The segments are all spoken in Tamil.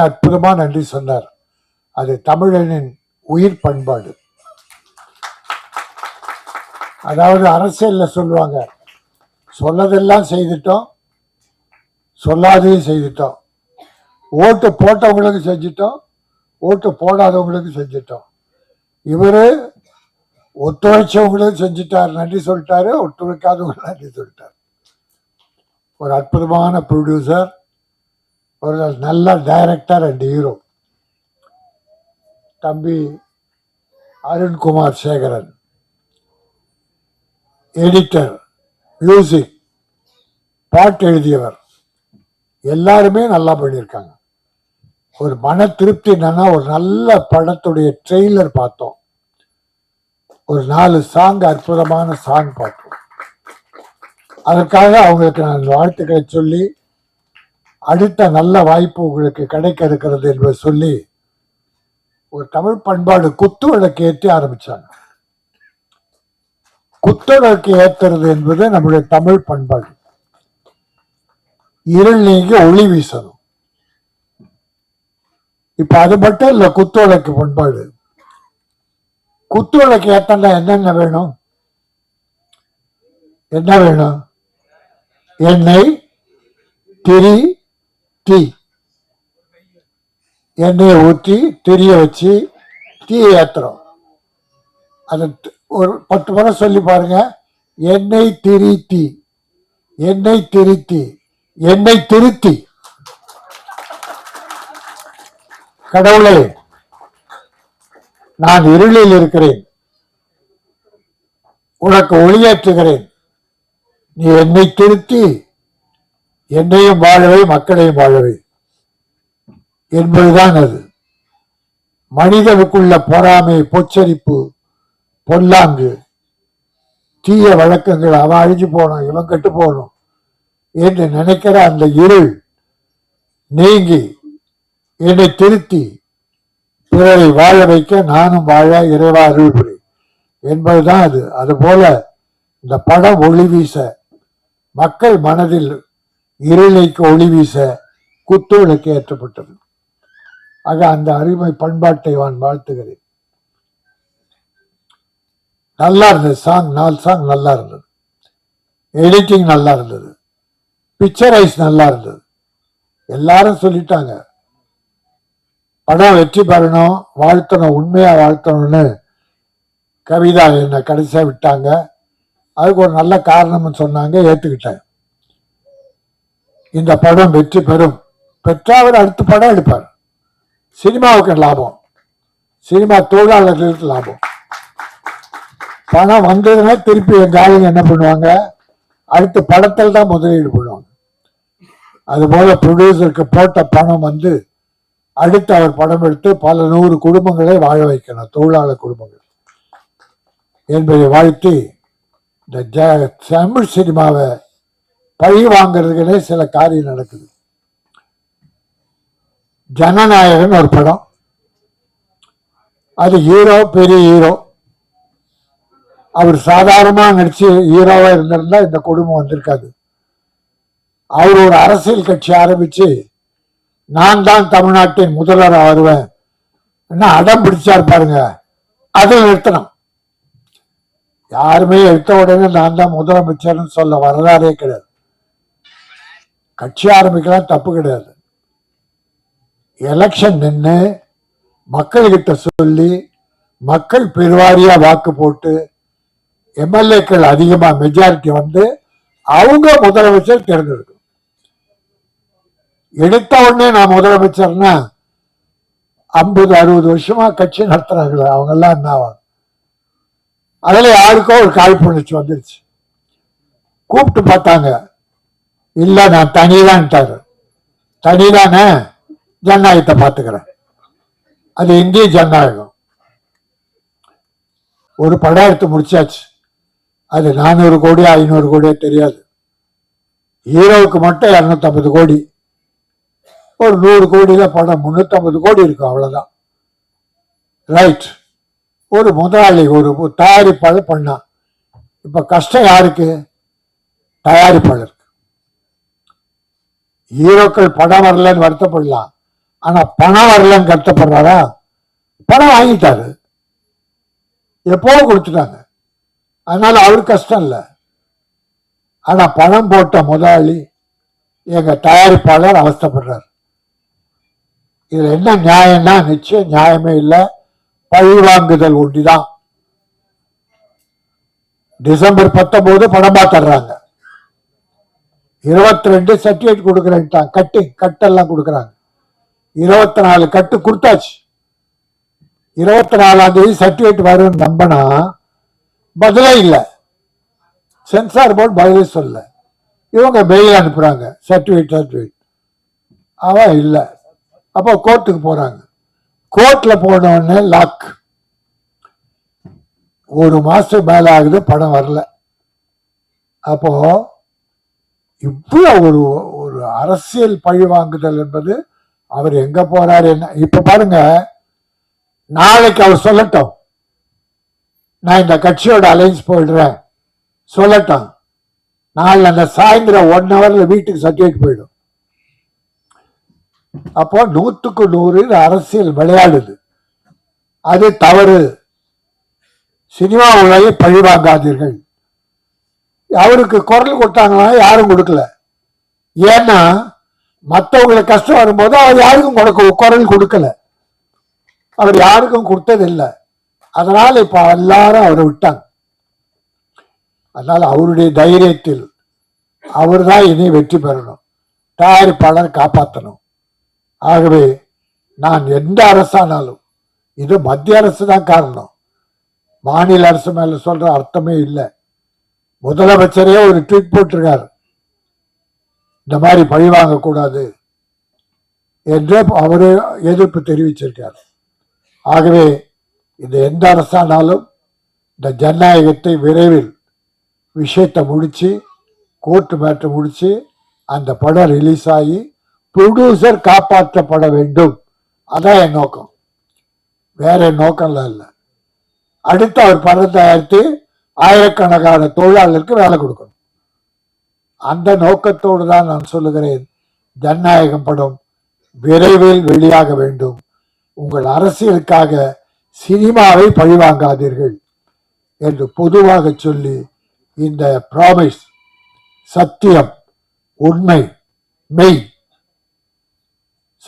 அற்புதமா நன்றி சொன்னார். அது தமிழனின் உயிர் பண்பாடு. அதாவது அரசியல்ல சொல்லுவாங்க சொன்னதெல்லாம் செய்துட்டோம் சொல்லாதையும் செய்துட்டோம். ஓட்டு போட்டவங்களுக்கு செஞ்சிட்டோம் ஓட்டு போடாதவங்களுக்கு செஞ்சிட்டோம். இவரு ஒத்துழைச்சவங்களுக்கு செஞ்சிட்டார் நன்றி சொல்லிட்டாரு ஒத்துழைக்காதவங்களுக்கு நன்றி சொல்லிட்டார். ஒரு அற்புதமான ப்ரொடியூசர் ஒரு நல்ல டைரக்டர் அண்ட் ஹீரோ தம்பி அருண்குமார் சேகரன். எடிட்டர் மியூசிக் பாட்டு எழுதியவர். எல்லாருமே நல்லா பண்ணியிருக்காங்க. ஒரு மன திருப்தி என்னன்னா ஒரு நல்ல படத்துடைய ட்ரெய்லர் பார்த்தோம். ஒரு நாலு சாங் அற்புதமான சாங் பார்த்தோம். அதற்காக அவங்களுக்கு நான் வாழ்த்துக்களை சொல்லி அடுத்த நல்ல வாய்ப்பு உங்களுக்கு கிடைக்க இருக்கிறது என்பதை சொல்லி ஒரு தமிழ் பண்பாடு குத்து விளக்கு ஏற்றி ஆரம்பிச்சாங்க. குத்துவிளக்கு ஏற்றுறது என்பது நம்முடைய தமிழ் பண்பாடு. இருள் நீங்கி ஒளி வீசணும். இப்ப அது மட்டும் இல்ல குத்துவிளக்கு பண்பாடு. குத்து விளக்கு ஏத்தனா என்னென்ன வேணும்? என்ன வேணும்? எண்ணெய் திரி டீ. எண்ணெயை ஊற்றி திரிய வச்சு டீ ஏற்றுறோம் அது ஒரு பத்து முறை சொல்லி பாருங்க. எண்ணெய் திரி எண்ணெய் திருத்தி எண்ணெய் திருத்தி கடவுளே நான் இருளில் இருக்கிறேன். உனக்கு ஒளியேற்றுகிறேன். நீ என்னை திருத்தி என்னையும் வாழவை மக்களையும் வாழவை. என்பதுதான் அது. மனிதனுக்குள்ள பொறாமை பொச்சரிப்பு பொல்லாங்கு தீய வழக்கங்கள் அவன் அழிஞ்சு போகணும் இவன் கெட்டு போகணும் என்று நினைக்கிற அந்த இருள் நீங்கி என்னை திருத்தி பிறரை வாழ வைக்க நானும் வாழ இறைவா அருள்புரி. என்பதுதான் அது. அதுபோல இந்த படம் ஒளி வீச மக்கள் மனதில் இருளைக்கு ஒளி வீச குத்துவிளக்கு ஏற்றப்பட்டது. ஆக அந்த அருமை பண்பாட்டை நான் வாழ்த்துகிறேன். நல்லா இருந்தது சாங் நாலு சாங் நல்லா இருந்தது. எடிட்டிங் நல்லா இருந்தது. பிக்சரைஸ் நல்லா இருந்தது. எல்லாரும் சொல்லிட்டாங்க படம் வெற்றி பெறணும் வாழ்த்தணும் உண்மையா வாழ்த்தணும்னு கவிதா என்னை கடைசியா விட்டாங்க. அதுக்கு ஒரு நல்ல காரணம்னு சொன்னாங்க ஏற்றுக்கிட்டேன் இந்த படம் வெற்றி பெறும். பெற்றாவர் அடுத்த படம் எடுப்பார். சினிமாவுக்கு லாபம். சினிமா தொழிலாளர்களுக்கு லாபம். பணம் வந்ததுன்னா திருப்பி எங்க ஆளுங்க என்ன பண்ணுவாங்க? அடுத்த படத்தில் தான் முதலீடு பண்ணுவாங்க. அதுபோல ப்ரொடியூசருக்கு போட்ட பணம் வந்து அடுத்து அவர் படம் எடுத்து பல நூறு குடும்பங்களை வாழ வைக்கணும். தொழிலாளர் குடும்பங்கள். என்பதை வாழ்த்தி இந்த ஜ- தமிழ் சினிமாவை பழி வாங்குறதுக்குனே சில காரியம் நடக்குது. ஜனநாயகன் ஒரு படம். அது ஹீரோ பெரிய ஹீரோ அவர் சாதாரணமாக நடிச்சு ஹீரோவாக இருந்திருந்தா இந்த குடும்பம் வந்திருக்காது. அவர் ஒரு அரசியல் கட்சி ஆரம்பித்து நான் தான் தமிழ்நாட்டின் முதல்வர் வருவேன். என்ன அடம் பிடிச்சார் பாருங்க. அதை நிறுத்தணும். யாருமே எடுத்த உடனே நான் தான் முதலமைச்சர்னு சொல்ல வரலாறே கிடையாது. கட்சி ஆரம்பிக்கலாம் தப்பு கிடையாது. எலெக்ஷன் நின்று மக்கள்கிட்ட சொல்லி மக்கள் பெருவாரியாக வாக்கு போட்டு எம்எல்ஏக்கள் அதிகமாக மெஜாரிட்டி வந்து அவங்க முதலமைச்சர் தேர்ந்தெடுக்கணும். எடுத்த உடனே நான் முதலமைச்சர்னா ஐம்பது அறுபது வருஷமா கட்சி நடத்துறாங்களே அவங்கெல்லாம் என்ன ஆவாங்க? யாருக்கோ ஒரு காழ்ப்புணர்ச்சி வந்துருச்சு. கூப்பிட்டு பார்த்தாங்க. இல்ல நான் தனிதான்ட்டாரு தனிதானே ஜனநாயகத்தை பார்த்துக்கிறேன். அது இந்திய ஜனநாயகம். ஒரு படம் எடுத்து முடிச்சாச்சு. அது நானூறு கோடி ஐநூறு கோடியோ தெரியாது. ஹீரோவுக்கு மட்டும் இரநூத்தம்பது கோடி. ஒரு நூறு கோடியில் படம் முந்நூற்றம்பது கோடி இருக்கும் அவ்வளோதான் ரைட் ஒரு முதலாளி ஒரு தயாரிப்பாளர் பண்ணான் இப்போ கஷ்டம் யாருக்கு? தயாரிப்பாளருக்கு. ஹீரோக்கள் படம் வரலன்னு வருத்தப்படலாம். ஆனா பணம் வரலன்னு கஷ்டப்படுறாரா? பணம் வாங்கிட்டாரு. எப்போ கொடுத்துட்டாங்க? அதனால அவரு கஷ்டம் இல்லை. ஆனா பணம் போட்ட முதலாளி எங்க தயாரிப்பாளர் அவஸ்தப்படுறார். இதுல என்ன நியாயம்னா நிச்சயம் நியாயமே இல்லை. பழி வாங்குதல் ஒண்டிதான். டிசம்பர் பத்தொன்பது படம் பார்த்துடுறாங்க இருபத்தி ரெண்டு சர்டிஃபிகேட் கொடுக்குறேன்ட்டாங்க கட்டிங் கட்டெல்லாம் கொடுக்குறாங்க. இருபத்தி நாலு கட்டு கொடுத்தாச்சு. இருபத்தி நாலாம் தேதி சர்டிஃபிகேட் வரும்னு நம்பினா பதிலே இல்லை. சென்சார் போர்டு பதிலே சொல்ல இவங்க மெயில் அனுப்புகிறாங்க சர்டிஃபிகேட் சர்டிஃபிகேட் அவன் இல்லை. அப்போ கோர்ட்டுக்கு போகிறாங்க கோர்ட்டில் போனோடனே லாக் ஒரு மாதம் மேலே ஆகுது பணம் வரல. அப்போது இவ்வளோ ஒரு ஒரு அரசியல் பழி வாங்குதல் என்பது அவர் எங்க போறாரு என்ன? இப்ப பாருங்க நாளைக்கு அவர் சொல்லட்டும். நான் இந்த கட்சியோட அலைன்ஸ் போயிடுறேன். சொல்லட்டும். நாளை அந்த சாயந்தரம் ஒன் ஹவர்ல வீட்டுக்கு சர்டிஃபிகேட் போயிடும். அப்போ நூத்துக்கு நூறு அரசியல் விளையாடுது. அது தவறு. சினிமா உலகை பழி வாங்காதீர்கள். அவருக்கு குரல் கொடுத்தாங்களா யாரும் கொடுக்கல. ஏன்னா மற்றவங்களுக்கு கஷ்டம் வரும்போது அவர் யாருக்கும் கொடுக்க குரல் கொடுக்கல. அவர் யாருக்கும் கொடுத்ததில்லை. அதனால் இப்போ எல்லாரும் அவரை விட்டாங்க. அதனால் அவருடைய தைரியத்தில் அவர் தான் இனி வெற்றி பெறணும். தயாரிப்பாளர் காப்பாற்றணும் ஆகவே நான் எந்த அரசானாலும் இது மத்திய அரசு தான் காரணம். மாநில அரசு மேலே சொல்கிற அர்த்தமே இல்லை. முதலமைச்சரே ஒரு ட்வீட் போட்டிருக்காரு. இந்த மாதிரி பழி வாங்கக்கூடாது என்று அவரே எதிர்ப்பு தெரிவிச்சிருக்கார். ஆகவே இது எந்த அரசானாலும் இந்த ஜனநாயகத்தை விரைவில் விஷயத்தை முடித்து கோர்ட்டு மேட்டை முடித்து அந்த படம் ரிலீஸ் ஆகி ப்ரொடியூசர் காப்பாற்றப்பட வேண்டும். அதான் என் நோக்கம். வேற என் நோக்கம்லாம் இல்லை. அடுத்து அவர் படம் தயாரித்து ஆயிரக்கணக்கான தொழிலாளர்களுக்கு வேலை கொடுக்கணும். அந்த நோக்கத்தோடு தான் நான் சொல்லுகிறேன் ஜனநாயகம் படம் விரைவில் வெளியாக வேண்டும். உங்கள் அரசியலுக்காக சினிமாவை பழிவாங்காதீர்கள் என்று பொதுவாக சொல்லி இந்த ப்ராமிஸ் சத்தியம் உண்மை மெய்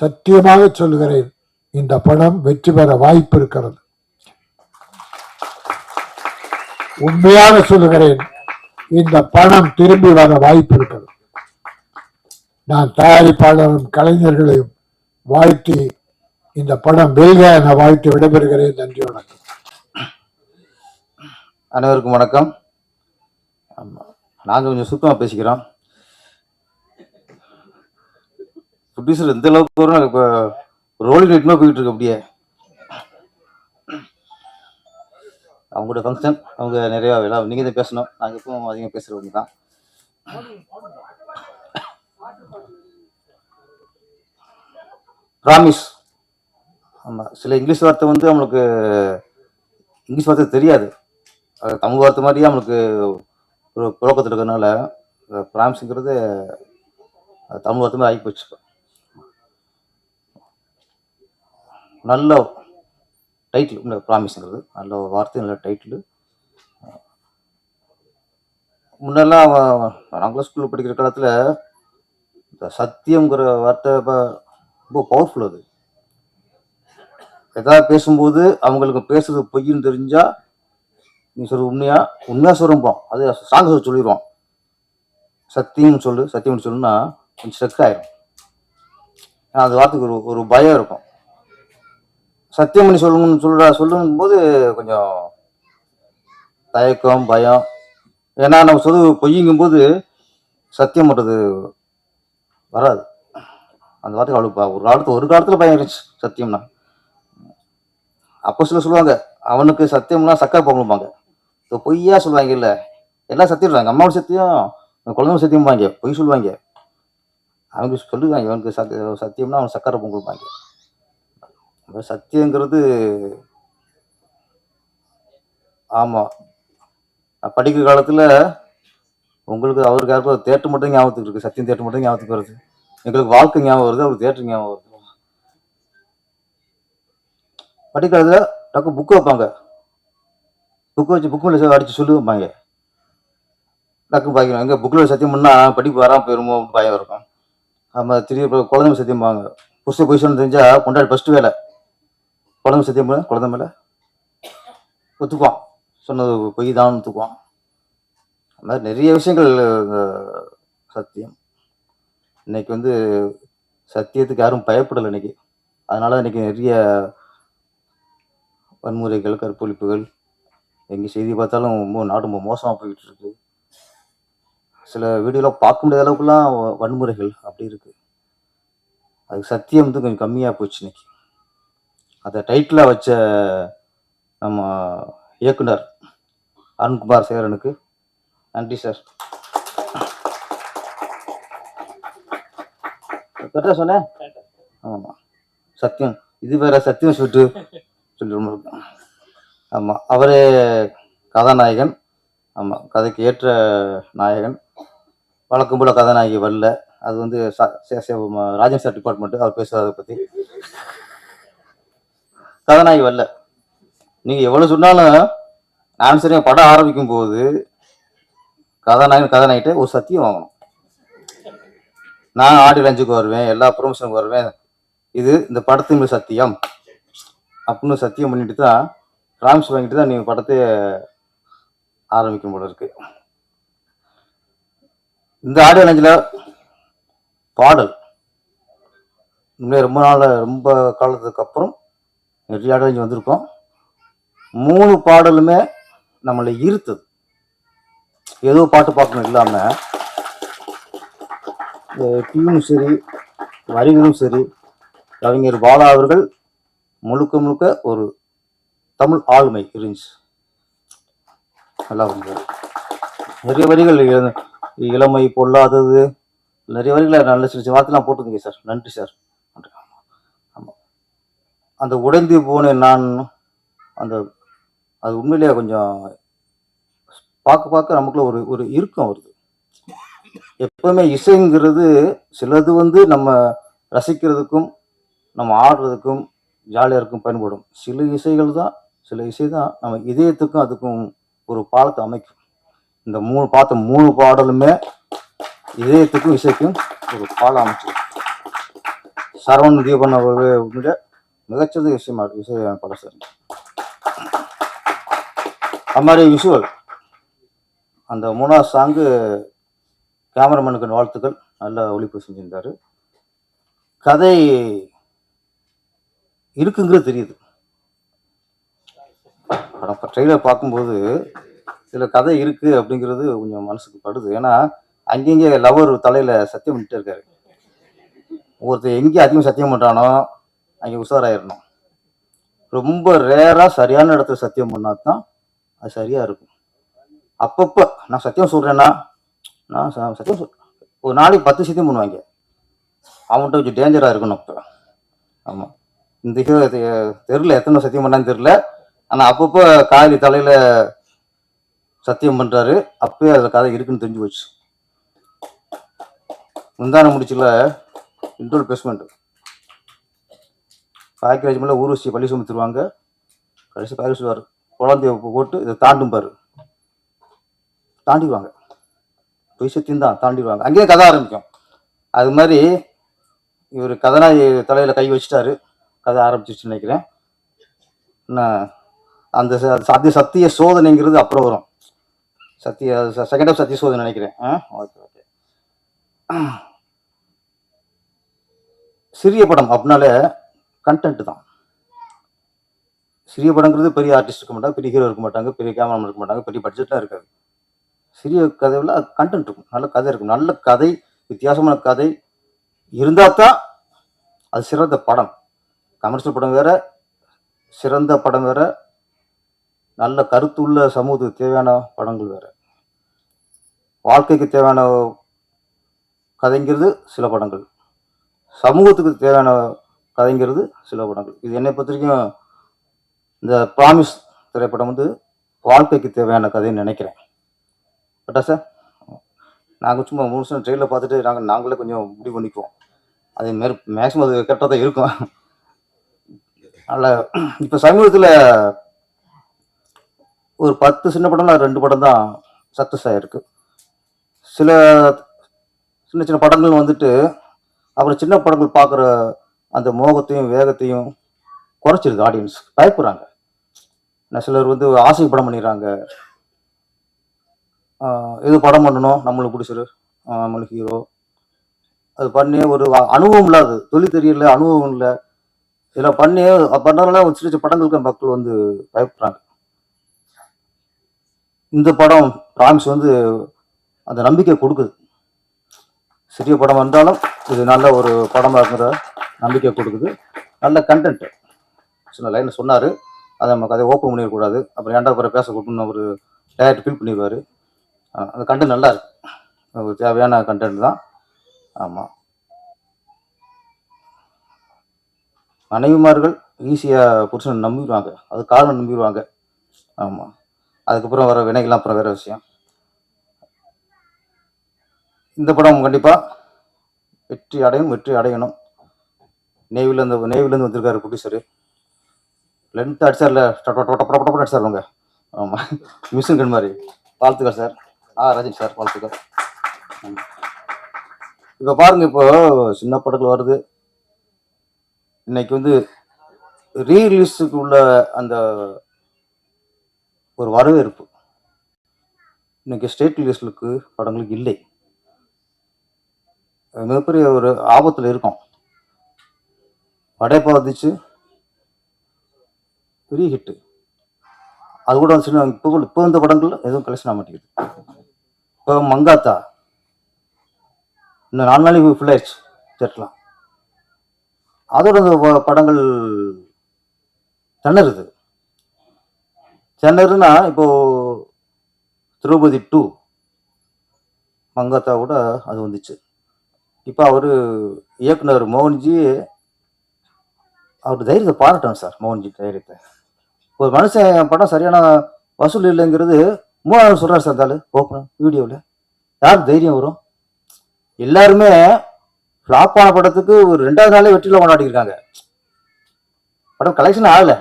சத்தியமாக சொல்லுகிறேன். இந்த படம் வெற்றி பெற வாய்ப்பு இருக்கிறது. உண்மையாக சொல்லுகிறேன். இந்த பணம் திரும்பி வர வாய்ப்பு இருக்கிறது. நான் தயாரிப்பாளரும் கலைஞர்களையும் வாழ்த்தி இந்த படம் வெல்க என வாழ்த்து விடைபெறுகிறேன். நன்றி வணக்கம். அனைவருக்கும் வணக்கம். ஆமாம் நாங்கள் கொஞ்சம் சுத்தமாக பேசிக்கிறோம். ப்ரொடியூசர் எந்த அளவுக்கு வரும் இப்போ ரோலிங் ரேட்மா போயிட்டு இருக்கு அப்படியே. அவங்களோட ஃபங்க்ஷன் அவங்க நிறையா விழா நீங்கள் தான் பேசணும். நாங்கள் எப்பவும் அதிகம் பேசுகிறவங்க தான். ப்ராமிஸ் ஆமாம் சில இங்கிலீஷ் வார்த்தை வந்து நம்மளுக்கு இங்கிலீஷ் வார்த்தை தெரியாது. அது தமிழ் வார்த்தை மாதிரியே நம்மளுக்கு ஒரு புழக்கத்தில் இருக்கிறதுனால ப்ராமிஸுங்கிறது தமிழ் வார்த்தை மாதிரி ஆகி போச்சு. நல்ல டைட்டில் இந்த ப்ராமிஸுங்கிறது நல்ல வார்த்தை நல்ல டைட்டில் முன்னெல்லாம் நாங்களும் ஸ்கூலில் படிக்கிற காலத்தில் இந்த சத்தியங்கிற வார்த்தை இப்போ ரொம்ப பவர்ஃபுல் அது. ஏதாவது பேசும்போது அவங்களுக்கு பேசுறது பொய்ன்னு தெரிஞ்சால் நீ சொல்ற உண்மையா? உண்மையா சொல்லும்போம் அது சாங்க சொல்ல சொல்லிடுவோம் சத்தியம்னு சொல்லு சத்தியம்னு சொல்லுன்னா கொஞ்சம் ஸ்ட்ரெக் ஆயிரும். ஏன்னா அது வார்த்தைக்கு ஒரு ஒரு பயம் இருக்கும். சத்தியம் பண்ணி சொல்லணும்னு சொல்ற சொல்லும் போது கொஞ்சம் தயக்கம் பயம். ஏன்னா நம்ம சொல்லு பொய்யுங்கும் போது சத்தியம் பண்றது வராது. அந்த வார்த்தை அவ்வளோ ப- ஒரு காலத்து ஒரு காலத்துல பயம் இருந்துச்சு சத்தியம்னா. அப்போ சில சொல்லுவாங்க அவனுக்கு சத்தியம்னா சக்கரை பொங்கலும்பாங்க இப்போ பொய்யா சொல்லுவாங்க இல்ல. எல்லாம் சத்தியம் சொல்லுவாங்க அம்மாவோட சத்தியம் குழந்தைங்க சத்தியம்பாங்க பொய் சொல்லுவாங்க. அவங்க சொல்லுவாங்க இவனுக்கு சத்திய சத்தியம்னா அவன் சக்கரை பொங்கலும்பாங்க அப்போ சத்தியங்கிறது ஆமாம் நான் படிக்கிற காலத்தில் உங்களுக்கு அவருக்கு யாருக்கும் தேட்டர் மட்டும் ஞாபகத்துக்கு இருக்குது சத்தியம் தேட்டர் மட்டும் ஞாபகத்துக்கு வருது. எங்களுக்கு வாழ்க்கை ஞாபகம் வருது அவருக்கு தேட்டர் ஞாபகம் வருது. படிக்கிறதுல டக்கு புக்கு வைப்பாங்க. புக்கு வச்சு புக்கு மேலே அடித்து சொல்லுவாங்க டக்கு பாய்க்கணும் எங்கே புக்கில் சத்தியம் பண்ணால் படிப்பு வராமல் போயிருமோ அப்படின்னு பயம் இருக்கும். நம்ம திரும்பி குழந்தைங்க சத்தியம் வாங்க புதுசு பொய் தெரிஞ்சால் கொண்டாடி ஃபஸ்ட்டு வேலை. குழந்தை சத்தியம் பண்ண குழந்தை மேலே. ஒத்துக்குவான் சொன்னது பொய் தான் ஒத்துக்குவான் அது மாதிரி நிறைய விஷயங்கள் சத்தியம். இன்னைக்கு வந்து சத்தியத்துக்கு யாரும் பயப்படலை இன்னைக்கு. அதனால இன்னைக்கு நிறைய வன்முறைகள் கற்பொழிப்புகள் எங்கே செய்தி பார்த்தாலும் ரொம்ப நாடு ரொம்ப மோசமாக போயிட்டு இருக்கு. சில வீடியோலாம் பார்க்க முடியாத அளவுக்குலாம் வன்முறைகள் அப்படி இருக்குது அதுக்கு சத்தியம் வந்து கொஞ்சம் கம்மியாக போச்சு இன்னைக்கு. அதை டைட்டிலாக வச்ச நம்ம இயக்குனர் அருண்குமார் சேரனுக்கு நன்றி சார் கரெக்டாக சொன்னேன்? ஆமாம் சத்தியம். இது வேற சத்தியம் சுட்டு சொல்லி ரொம்ப இருக்கும் ஆமாம் அவரே கதாநாயகன். ஆமாம் கதைக்கு ஏற்ற நாயகன். வழக்கம் போல கதாநாயகி வரல. அது வந்து ச- சே- ராஜன் சார் டிபார்ட்மெண்ட்டு அவர் பேசுகிறத பற்றி கதாநாயகி வரல. நீங்கள் எவ்வளோ சொன்னாலும் நான் சரி படம் ஆரம்பிக்கும் போது கதாநாயகன் கதாநாயகிட்ட ஒரு சத்தியம் வாங்கணும். நான் ஆடி லஞ்சுக்கு வருவேன் எல்லா ப்ரொமோஷனுக்கு வருவேன். இது இந்த படத்தின் சத்தியம். அப்படின்னு சத்தியம் பண்ணிட்டு தான் ப்ராமிஸ் வாங்கிட்டு தான் நீங்கள் படத்தை ஆரம்பிக்கும் போல இருக்கு. இந்த ஆடியோ லஞ்சில் பாடல். இன்னும் ரொம்ப நாள் ரொம்ப காலத்துக்கு அப்புறம் நிறைய ஆடியோ வந்திருக்கோம். மூணு பாடலுமே நம்மளை ஈர்த்தது. ஏதோ பாட்டு பார்க்கணும் இல்லாமல் டியூனும் சரி வரிகளும் சரி கவிஞர் பாலா அவர்கள் முழுக்க முழுக்க ஒரு தமிழ் ஆளுமை இருந்துச்சு. நல்லா இருந்தது. நிறைய வரிகள் இளமை பொல்லாதது நிறைய வரிகளை நல்ல சில வார்த்தை வார்த்தைலாம் போட்டிருந்தீங்க சார். நன்றி சார். அந்த உடைந்து போனேன் நான் அந்த அது உண்மையிலேயே கொஞ்சம் பார்க்க பார்க்க நமக்குள்ள ஒரு ஒரு இறுக்கம் வருது. எப்பவுமே இசைங்கிறது சிலது வந்து நம்ம ரசிக்கிறதுக்கும் நம்ம ஆடுறதுக்கும் ஜாலியாக இருக்கும் பயன்படும். சில இசைகள் தான் சில இசை தான் நம்ம இதயத்துக்கும் அதுக்கும் ஒரு பாலத்தை அமைக்கும். இந்த மூணு பார்த்த மூணு பாடலுமே இதயத்துக்கும் இசைக்கும் ஒரு பாலம் அமைச்சு சரவண தீபன் அவர்கள் உண்மையில மிகச்சிறந்த விஷயமா இசை படம் அது மாதிரி விஷுவல் அந்த மூணாவது சாங்கு கேமராமேனுக்கு வாழ்த்துக்கள். நல்ல ஒழிப்பு செஞ்சிருந்தாரு. கதை இருக்குங்கிறது தெரியுது. படம் ட்ரெய்லர் பார்க்கும்போது சில கதை இருக்கு அப்படிங்கிறது கொஞ்சம் மனசுக்கு படுது. ஏன்னா அங்கங்கே லவர் தலையில் சத்தியம் பண்ணிட்டு இருக்காரு. ஒருத்தர் எங்கே அதிகம் சத்தியம் பண்ணுறானோ அங்கே உஷாராயிடணும் ரொம்ப ரேராக சரியான இடத்துல சத்தியம் பண்ணா தான் அது சரியாக இருக்கும். அப்பப்போ நான் சத்தியம் சொல்கிறேன்னா நான் சத்தியம் சொல் ஒரு நாளைக்கு பத்து சத்தியம் பண்ணுவாங்க. அவன்கிட்ட கொஞ்சம் டேஞ்சராக இருக்கணும் அப்போ. ஆமாம் இந்த தெரில எத்தனை சத்தியம் பண்ணான்னு தெரில ஆனால் அப்பப்போ காலி தலையில் சத்தியம் பண்ணுறாரு அப்பயே அதில் கதை இருக்குன்னு தெரிஞ்சு போச்சு. முந்தான முடிச்சுல இன்டோல் பேஸ்மெண்ட் வச்சு மேலே ஊர்வசியை பள்ளி சுமத்துருவாங்க கடைசி பாரு சொல்லுவார் குழந்தைய போட்டு இதை தாண்டும் பாரு. தாண்டிடுவாங்க. பொய் சத்தியம் தான் தாண்டிடுவாங்க. அங்கேயே கதை ஆரம்பிக்கும். அது மாதிரி இவர் கதனாய் தலையில் கை வச்சுட்டாரு. கதை ஆரம்பிச்சிருச்சுன்னு நினைக்கிறேன். அந்த சத்திய சத்திய சோதனைங்கிறது அப்புறம் வரும். சத்திய செகண்ட் ஆஃப் சத்திய சோதனை நினைக்கிறேன். ஆ ஓகே ஓகே. சிறிய படம் அப்படின்னாலே கண்டென்ட் தான். சிறிய படங்கிறது பெரிய ஆர்டிஸ்ட் இருக்க மாட்டாங்க பெரிய ஹீரோ இருக்க மாட்டாங்க பெரிய கேமராமேன் இருக்க மாட்டாங்க பெரிய பட்ஜெட்லாம் இருக்காது. சிறிய கதையில் கண்டென்ட் இருக்கும் நல்ல கதை இருக்கும். நல்ல கதை வித்தியாசமான கதை இருந்தால் தான் அது சிறந்த படம். கமர்ஷியல் படம் வேற சிறந்த படம் வேற நல்ல கருத்துள்ள சமூகத்துக்கு தேவையான படங்கள் வேற. வாழ்க்கைக்கு தேவையான கதைங்கிறது சில படங்கள். சமூகத்துக்கு தேவையான கதைங்கிறது சில படங்கள் இது என்னை பொறுத்த வரைக்கும் இந்த ப்ராமிஸ் திரைப்படம் வந்து வாழ்க்கைக்கு தேவையான கதைன்னு நினைக்கிறேன். பட்டா சார்? நாங்கள் சும்மா முழுசும் ட்ரெயினில் பார்த்துட்டு நாங்கள் நாங்களே கொஞ்சம் முடிவு பண்ணிக்குவோம் அதே மாரி மேக்ஸிமம் அது கரெக்டாக தான் இருக்கும். அதில் இப்போ சமீபத்தில் ஒரு பத்து சின்ன படம்ல ரெண்டு படம் தான் சக்ஸஸ் ஆகிருக்கு சில சின்ன சின்ன படங்கள் வந்துட்டு அப்புறம் சின்ன படங்கள் பார்க்குற அந்த மோகத்தையும் வேகத்தையும் குறைச்சிருது ஆடியன்ஸ் பயப்படுறாங்க சிலர் வந்து ஆசை படம் பண்ணிடுறாங்க. இது எது படம் பண்ணணும் நம்மளுக்கு பிடிச்சிரு. நம்மளுக்கு ஹீரோ அது பண்ணி ஒரு அனுபவம் இல்லாது தொழில் தெரியல அனுபவம் இல்லை. இதில் பண்ணி பண்ணதுனால ஒரு சின்ன சின்ன படங்களுக்கு மக்கள் வந்து பயப்படுறாங்க இந்த படம் ப்ராமிஸ் வந்து அந்த நம்பிக்கை கொடுக்குது. சிறிய படம் வந்தாலும் இது நல்ல ஒரு படமாக இருக்கிற நம்பிக்கை கொடுக்குது. நல்ல கண்டென்ட் சின்ன லைனில் சொன்னார். அதை நம்ம கதையை ஓப்பன் பண்ணிடக்கூடாது. அப்புறம் ஏன்டா அப்புறம் பேச கொடுக்கணும்னு ஒரு டேரக்ட் ஃபீல் பண்ணிடுவார். அந்த கண்டென்ட் நல்லா இருக்கு. தேவையான கண்டென்ட் தான். ஆமாம் மனைவிமார்கள் ஈஸியாக புருஷனை நம்பிடுவாங்க. அது காரணம் நம்பிடுவாங்க. ஆமாம் அதுக்கப்புறம் வர வினைகள்லாம் அப்புறம் வேறு விஷயம். இந்த படம் கண்டிப்பாக வெற்றி அடையும் வெற்றி அடையணும். நேவிலேருந்து நேவிலேருந்து வந்திருக்காரு ப்ரொடியூசரு லென்த் அடிச்சார்ல அடிச்சார் அவங்க ஆமாம் மிஷின் கண் மாதிரி. வாழ்த்துக்கள் சார். ஆ ரஜினி சார் வாழ்த்துக்கள். இப்போ பாருங்கள் இப்போ சின்ன படங்கள் வருது. இன்னைக்கு வந்து ரீரிலீஸுக்கு உள்ள அந்த ஒரு வரவேற்பு. இன்னைக்கு ஸ்டேட் ரிலீஸ்லுக்கு படங்களுக்கு இல்லை. மிகப்பெரிய ஒரு ஆபத்தில் இருக்கும். படையப்பா வந்துச்சு. பெரிய ஹிட்டு அது கூட வந்து சின்ன இப்போ இப்போ இந்த படங்கள் எதுவும் கலெக்ஷன் ஆக மாட்டேங்குது. இப்போ மங்காத்தா. இன்னும் நாலு நாளைக்கு ஃபுல் ஆயிடுச்சு அதோட இந்த படங்கள் திணறுது. திணறுனா இப்போ திரௌபதி டூ மங்காத்தா கூட அது வந்துச்சு. இப்போ அவர் இயக்குனர் மோகன்ஜி அவர் தைரியத்தை பாராட்டணும் சார் மோகன்ஜி தைரியத்தை. ஒரு மனுஷன் என் படம் சரியான வசூல் இல்லைங்கிறது மூணாவது சொல்கிறார் சார் தாள் ஓப்பன் வீடியோவில் யார் தைரியம் வரும்? எல்லாருமே ஃப்ளாப் ஆன படத்துக்கு ஒரு ரெண்டாவது நாளே வெற்றியில் கொண்டாடிருக்காங்க படம் கலெக்ஷன் ஆகலை.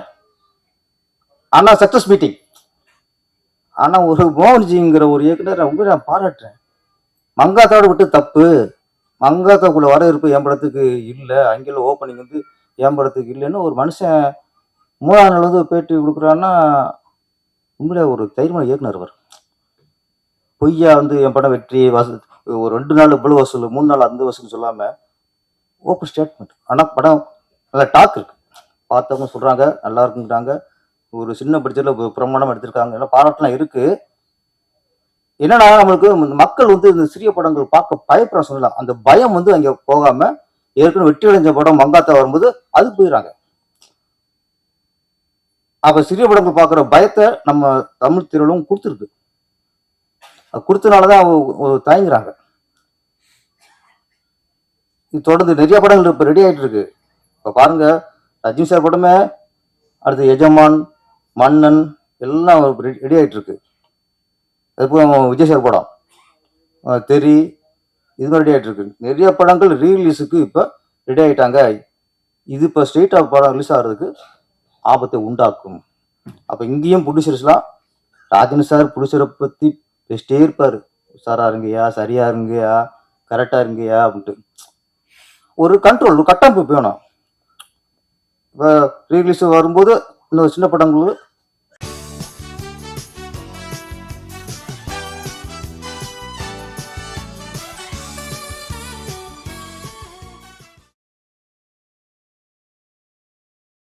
ஆனால் சக்ஸஸ் மீட்டிங் ஆனால் ஒரு மோகன்ஜிங்கிற ஒரு இயக்குனர் ரொம்ப நான் பாராட்டுறேன். மங்காத்தோடு விட்டு தப்பு. மங்காத்தாக்குள்ள வரவேற்பு என் படத்துக்கு இல்லை. அங்கே ஓப்பனிங் வந்து என் படத்துக்கு இல்லைன்னு ஒரு மனுஷன் மூணாவது நாள் வந்து பேட்டி கொடுக்குறான்னா உண்மையிலே ஒரு தைரியமான இயக்குனர் அவர். பொய்யா வந்து என் படம் வெற்றி வசூ ஒரு ரெண்டு நாள் இவ்வளோ வசூல் மூணு நாள் அந்த வசூல் சொல்லாமல் ஓப்பன் ஸ்டேட்மெண்ட் ஆனால் படம் நல்ல டாக் இருக்குது பார்த்தவங்க சொல்கிறாங்க நல்லா இருக்குங்கிறாங்க ஒரு சின்ன பட்ஜெட்டில் பிரமாணம் எடுத்திருக்காங்க. எல்லாம் பாராட்டெலாம் இருக்குது என்னன்னா நம்மளுக்கு மக்கள் வந்து இந்த சிறிய படங்கள் பார்க்க பயப்படுற சொல்லலாம். அந்த பயம் வந்து அங்கே போகாம ஏற்கனவே வெற்றி அடைஞ்ச படம் மங்காத்தா வரும்போது அது போயிடறாங்க. அப்ப சிறிய படங்கள் பார்க்குற பயத்தை நம்ம தமிழ் திரையுலகம் கொடுத்துருக்கு. அது கொடுத்தனாலதான் அவங்க தயங்குறாங்க. தொடர்ந்து நிறைய படங்கள் இப்ப ரெடி ஆயிட்டு இருக்கு. இப்ப பாருங்க ரஜினி சார் படமே அடுத்து எஜமான் மன்னன் எல்லாம் ரெடி ஆயிட்டு இருக்கு. அதுக்கப்புறம் விஜய் சார் படம். தெரி இது ரெடி ஆகிட்டு இருக்கு நிறைய படங்கள் ரீலீஸுக்கு இப்போ ரெடி ஆகிட்டாங்க இது இப்போ ஸ்ட்ரீட் ஆஃப் படம் ரிலீஸ் ஆகிறதுக்கு ஆபத்தை உண்டாக்கும். அப்போ இங்கேயும் ப்ரொடியூசர்ஸ்லாம் ராஜன் சார் ப்ரொடியூசரை பற்றி பேசிட்டே இருப்பார். உஷாரா இருங்கயா சரியா இருங்கயா கரெக்டாக இருங்கயா அப்படின்ட்டு. ஒரு கண்ட்ரோல் ஒரு கட்டமைப்பு வேணும். இப்போ ரீலீஸ் வரும்போது இன்னும் சின்ன படங்கள்